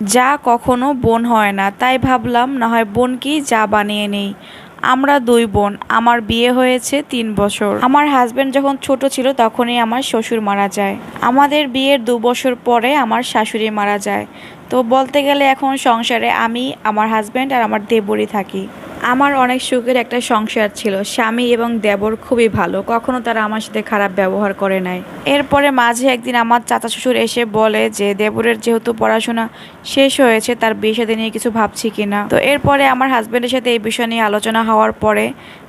যা কখনো বোন হয় না, তাই ভাবলাম না হয় বোনকেই যা বানিয়ে নেই। আমরা দুই বোন, আমার বিয়ে হয়েছে তিন বছর। আমার হাজব্যান্ড যখন ছোট ছিল তখনই আমার শ্বশুর মারা যায়। আমাদের বিয়ের দু বছর পরে আমার শাশুড়ি মারা যায়। তো বলতে গেলে এখন সংসারে আমি, আমার হাজব্যান্ড আর আমার দেবরই থাকি। আমার অনেক সুখের একটা সংসার ছিল। স্বামী এবং দেবর খুবই ভালো। কখনো তারা আমার সাথে খারাপ ব্যবহার করে নাই। এরপরে মাঝে একদিন আমার চাচা শ্বশুর এসে বলে যে, দেবরের যেহেতু পড়াশোনা শেষ হয়েছে, তার বিয়ে সাথে নিয়ে কিছু ভাবছি কিনা তো এরপরে আমার হাজব্যান্ডের সাথে এই বিষয় নিয়ে আলোচনা হওয়ার পরে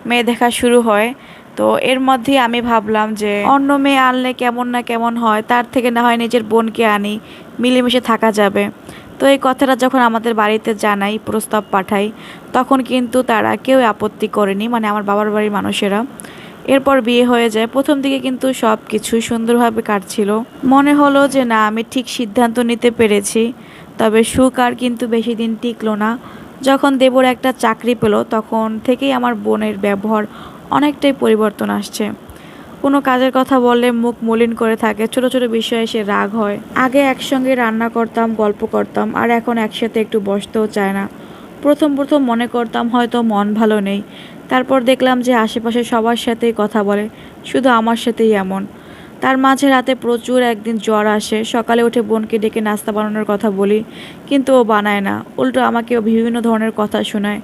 মেয়ে দেখা শুরু হয়। তো এর মধ্যে আমি ভাবলাম যে, অন্য মেয়ে আনলে কেমন না কেমন হয়? তার থেকে না হয় নিজের বোনকে আনি। মিলেমিশে থাকা যাবে। তো এই কথাটা যখন আমাদের বাড়িতে জানাই, প্রস্তাব পাঠাই, তখন কিন্তু তারা কেউ আপত্তি করেনি মানে আমার বাবার বাড়ির মানুষেরা। এরপর বিয়ে হয়ে যায়। প্রথম দিকে কিন্তু সব কিছুই সুন্দরভাবে কাটছিল। মনে হলো যে না, আমি ঠিক সিদ্ধান্ত নিতে পেরেছি। তবে সুখ আর কিন্তু বেশি দিন টিকলো না। যখন দেবর একটা চাকরি পেল, তখন থেকেই আমার বোনের ব্যবহার অনেকটাই পরিবর্তন আসছে। কোনো কাজের কথা বললে মুখ মলিন করে থাকে, ছোট ছোট বিষয়ে সে রাগ হয়। আগে একসঙ্গে রান্না করতাম, গল্প করতাম, আর এখন একসাথে একটু বসতেও চায় না। প্রথম প্রথম মনে করতাম হয়তো মন ভালো নেই। তারপর দেখলাম যে আশেপাশে সবার সাথেই কথা বলে, শুধু আমার সাথেই এমন। তার মাঝে রাতে প্রচুর একদিন জ্বর আসে, সকালে উঠে বোনকে ডেকে নাস্তা বানানোর কথা বলি, কিন্তু ও বানায় না, উল্টো আমাকে বিভিন্ন ধরনের কথা শোনায়।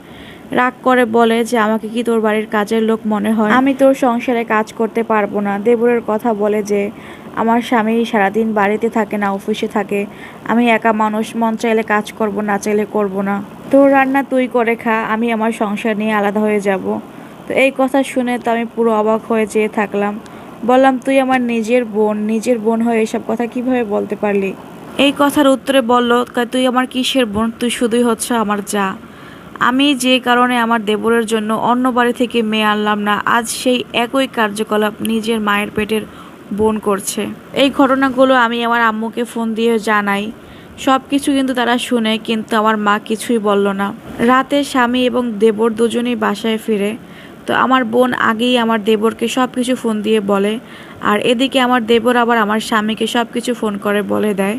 রাগ করে বলে যে, আমাকে কি তোর বাড়ির কাজের লোক মনে হয়? আমি তোর সংসারে কাজ করতে পারব না। দেবরের কথা বলে যে, আমার স্বামী সারাদিন বাড়িতে থাকে না, অফিসে থাকে। আমি একা মানুষ, মন চাইলে কাজ করব, না চাইলে করব না। তোর রান্না তুই করে খা, আমি আমার সংসার নিয়ে আলাদা হয়ে যাব। তো এই কথা শুনে তো আমি পুরো অবাক হয়ে যেয়ে থাকলাম। বললাম, তুই আমার নিজের বোন নিজের বোন হয়ে এসব কথা কীভাবে বলতে পারলি? এই কথার উত্তরে বলল "কা- তুই আমার কিসের বোন? তুই শুধুই হচ্ছে আমার যা। আমি যে কারণে আমার দেবরের জন্য অন্য বাড়ি থেকে মেয়ে আনলাম না, আজ সেই একই কার্যকলাপ নিজের মায়ের পেটের বোন করছে। এই ঘটনাগুলো আমি আমার আম্মুকে ফোন দিয়ে জানাই। সব কিছু কিন্তু তারা শুনে, কিন্তু আমার মা কিছুই বলল না। রাতে স্বামী এবং দেবর দুজনেই বাসায় ফিরে। তো আমার বোন আগেই আমার দেবরকে সব কিছু ফোন দিয়ে বলে, আর এদিকে আমার দেবর আবার আমার স্বামীকে সব কিছু ফোন করে বলে দেয়।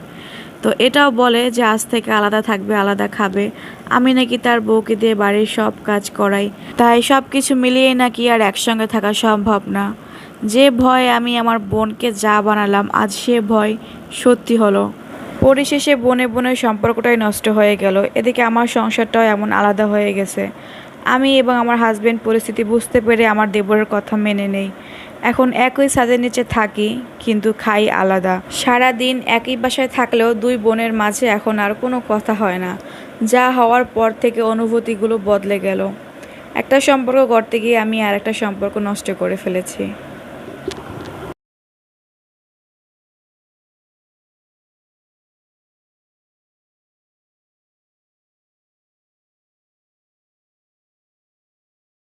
তো এটাও বলে যে আজ থেকে আলাদা থাকবে, আলাদা খাবে। আমি নাকি তার বউকে দিয়ে বাড়ির সব কাজ করাই। তাই সব কিছু মিলিয়েই নাকি আর একসঙ্গে থাকা সম্ভব না। যে ভয় আমি আমার বোনকে যা বানালাম, আজ সে ভয় সত্যি হলো। পরিশেষে বনে বনে সম্পর্কটাই নষ্ট হয়ে গেল। এদিকে আমার সংসারটাও এমন আলাদা হয়ে গেছে। আমি এবং আমার হাজব্যান্ড পরিস্থিতি বুঝতে পেরে আমার দেবরের কথা মেনে নেই। এখন একই ছাদের নিচে থাকি, কিন্তু খাই আলাদা। সারা দিন একই বাসায় থাকলেও দুই বোনের মাঝে এখন আর কোনো কথা হয় না। যা হওয়ার পর থেকে অনুভূতিগুলো বদলে গেল। একটা সম্পর্ক করতে গিয়ে আমি আর একটা সম্পর্ক নষ্ট করে ফেলেছি।